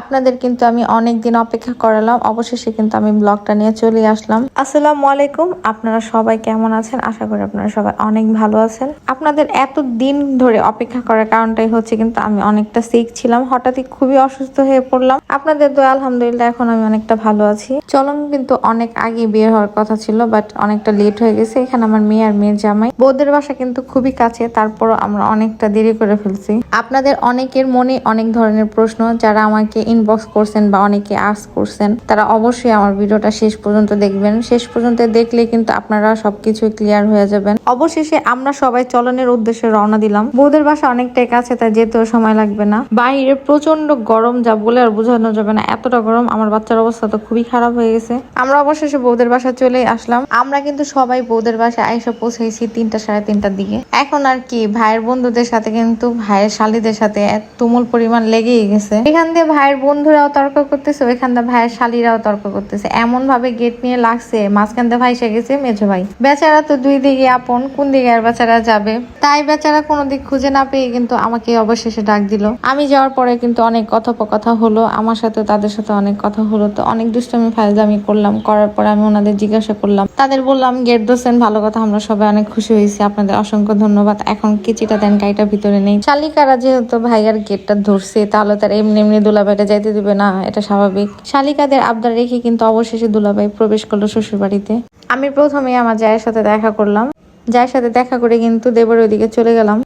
আপনাদের কিন্তু আমি অনেক দিন অপেক্ষা করালাম। অবশেষে কিন্তু আমি ব্লগটা নিয়ে চলে আসলাম। আসসালামু আলাইকুম। আপনারা সবাই কেমন আছেন? আশা করি আপনারা সবাই অনেক ভালো আছেন। আপনাদের এত দিন ধরে অপেক্ষা করার কারণটাই হচ্ছে কিন্তু আমি অনেকটা সিক ছিলাম। হঠাৎই খুবই অসুস্থ হয়ে পড়লাম। আপনাদের তো আলহামদুলিল্লাহ, এখন আমি অনেকটা ভালো আছি। চলন কিন্তু অনেক আগে বিয়ে হওয়ার কথা ছিল বাট অনেকটা লেট হয়ে গেছে। এখানে আমার মেয়ে আর মেয়ের জামাই। বৌদের বাসা কিন্তু খুবই কাছে, তারপরও আমরা অনেকটা দেরি করে ফেলছি। আপনাদের অনেকের মনে অনেক ধরনের প্রশ্ন, যারা আমাকে ইনবক্স করছেন বা অনেকে আস করছেন, তারা অবশ্যই আমার ভিডিওটা শেষ পর্যন্ত দেখবেন। শেষ পর্যন্ত দেখলে কিন্তু আপনারা সবকিছু ক্লিয়ার হয়ে যাবেন। অবশেষে আমরা সবাই চলনের উদ্দেশ্যে রওনা দিলাম। বৌদের বাসা অনেকটাই কাছে তাই যেতেও সময় লাগবে না। বাইরে প্রচণ্ড গরম, যা বলে আর বোঝানো যাবে না, এতটা গরম। আমার বাচ্চার অবস্থা তো খুবই খারাপ হয়ে গেছে। আমরা অবশেষে বৌদের বাসা চলে আসলাম। আমরা কিন্তু সবাই বৌদের বাসায় আইসা পৌঁছেছি তিনটা সাড়ে তিনটার দিকে। এখন আর কি, ভাইয়ের বন্ধুদের সাথে কিন্তু, ভাইয়ের শালিদের সাথে তুমুল পরিমাণ লেগেই গেছে। এখান দিয়ে ভাইয়ের বন্ধুরাও তর্ক করতেছে ওইখান দিয়ে ভাইয়ের শালিরাও তর্ক করতেছে। এমন ভাবে গেট নিয়ে লাগছে মাঝখানটা ভাই সে গেছে, মেঝো ভাই। বেচারা তো দুই দিকে আপন, কোন দিকে আর বেচারা যাবে? তাই বেচারা কোনো দিক খুঁজে না পেয়ে কিন্তু আমাকে অবশেষে ডাক দিল। আমি যাওয়ার পরে কিন্তু অনেক কথোপকথা হলো, আমার সাথে তাদের সাথে অনেক কথা হলো, তো অনেক দুষ্টমি ফাইলজামি করলাম, করার পরে আমি ওনাদের জিজ্ঞাসা করলাম তাদের বললাম, গেট দোসেন ভালো কথা, আমরা সবাই অনেক খুশি হয়েছি। আপনাদের অসংখ্য ধন্যবাদ। এখন কিচিটা দেন গাড়িটা ভিতরে নেই। শালিকারা যেহেতু ভাইয়ার গেটটা ধরছে, তাহলে তার এমনি এমনি দুলাভাইটা যাইতে দিবে না, এটা স্বাভাবিক। শালিকাদের আবদার রেখে কিন্তু অবশেষে দুলাভাই প্রবেশ করল শ্বশুর বাড়িতে আমি প্রথমে আমার জায়ের সাথে দেখা করলাম। জায়ের সাথে দেখা করে কিন্তু দেবর ওইদিকে চলে গেলাম।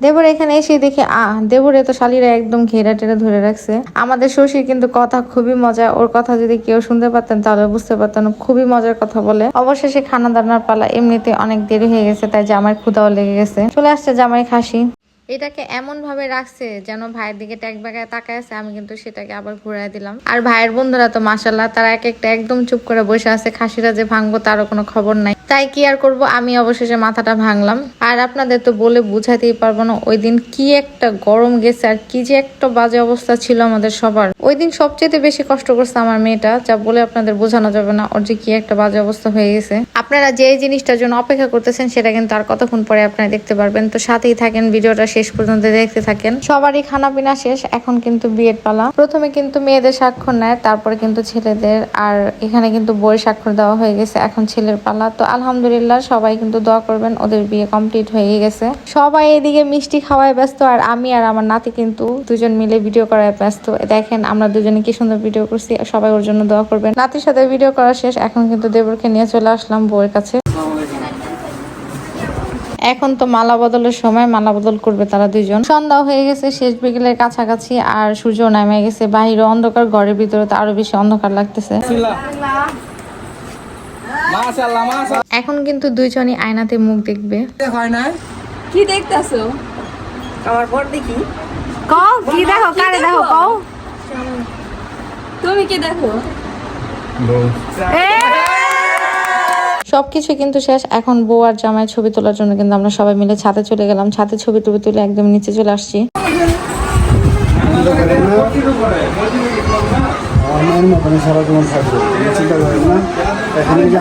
দেবর এখানে এসে দেখে, আ, দেবরে তো শালিরা একদম ঘেরা টেরা ধরে রাখছে। আমাদের শশীর কিন্তু কথা খুবই মজা ওর কথা যদি কেউ শুনতে পারতেন, তাহলে বুঝতে পারতেন খুবই মজার কথা বলে। অবশেষে খানা দানার পালা এমনিতে অনেক দেরি হয়ে গেছে, তাই জামাই ক্ষুদাও লেগে গেছে। চলে আসছে জামাই খাসি। এটাকে এমন ভাবে রাখছে যেন ভাইয়ের দিকে ট্যাগ বাগায় তাকায় আছে, আমি কিন্তু সেটাকে আবার ঘুরাই দিলাম। আর ভাইয়ের বন্ধুরা তো মাসাল্লাহ তারা এক একটা একদম চুপ করে বসে আছে। খাসিরা যে ভাঙবো তারও কোনো খবর নাই। তাই কি আর করব? আমি অবশেষে মাথাটা ভাঙলাম। আর আপনাদের তো বলে বুঝাতেই পারব না, ওই দিন কি একটা গরম গেছে আর কি যে একটা বাজে অবস্থা ছিল আমাদের সবার। ওই দিন সবচেয়ে বেশি কষ্ট করছে আমার মেয়েটা, যা বলে আপনাদের বোঝানো যাবে না, ওর যে কি একটা বাজে অবস্থা হয়ে গেছে। আপনারা যে জিনিসটার জন্য অপেক্ষা করতেছেন, সেটা কিন্তু আর কতক্ষণ পরে আপনারা দেখতে পারবেন। তো সাথেই থাকেন, ভিডিওটা শেষ পর্যন্ত দেখতে থাকেন। সবারই খানা পিনা শেষ, এখন কিন্তু বিয়ের পালা। প্রথমে কিন্তু মেয়েদের স্বাক্ষর নেয়, তারপরে কিন্তু ছেলেদের, আর এখানে কিন্তু বইয়ের স্বাক্ষর দেওয়া হয়ে গেছে, এখন ছেলের পালা। তো সবাই কিন্তু দোয়া করবেন, ওদের বিয়ে কমপ্লিট হয়ে গেছে। সবাই এদিকে মিষ্টি খাওয়ায় ব্যস্ত, আর আমি আর আমার নাতি কিন্তু দুজন মিলে ভিডিও করায় ব্যস্ত। দেখেন, আমরা দুজনে কি সুন্দর ভিডিও করছি সবাই ওর জন্য দোয়া করবেন। নাতির সাথে ভিডিও করা শেষ, এখন কিন্তু দেবরকে নিয়ে চলে আসলাম বউয়ের কাছে। এখন তো মালা বদলের সময়, মালা বদল করবে তারা দুজন। সন্ধ্যা হয়ে গেছে, শেষ বিকেলের কাছাকাছি, আর সূর্য নামে গেছে। বাহিরে অন্ধকার, ঘরের ভিতরে তো আরও বেশি অন্ধকার লাগতেছে। এখন কিন্তু দুইজনই আয়নাতে মুখ দেখবে। হয় না? কি দেখতাছো? আমার পর দেখি। কও কি দেখো? কারে দেখো? কও। তুমি কি দেখো? সবকিছু কিন্তু শেষ। এখন বউ আর জামাই ছবি তোলার জন্য কিন্তু আমরা সবাই মিলে ছাদে চলে গেলাম। ছাদে ছবি টবি তুলে একদম নিচে চলে আসছি। আমার মতন সারা জীবন থাকবে। চিন্তা করেন না। এখানে যে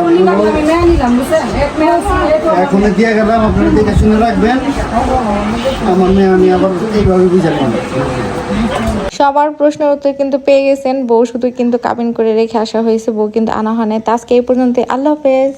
দিয়ে গেলাম আপনারা দেখে শুনে রাখবেন? আমার মেয়ে আমি আবার এইভাবে বুঝালাম। সবার প্রশ্নের উত্তর কিন্তু পেয়ে গেছেন। বউ শুধু কিন্তু কাবিন করে রেখে আসা হয়েছে বউ কিন্তু আনা হয় নাই। তো আজকে এই পর্যন্ত আল্লাহ হাফেজ।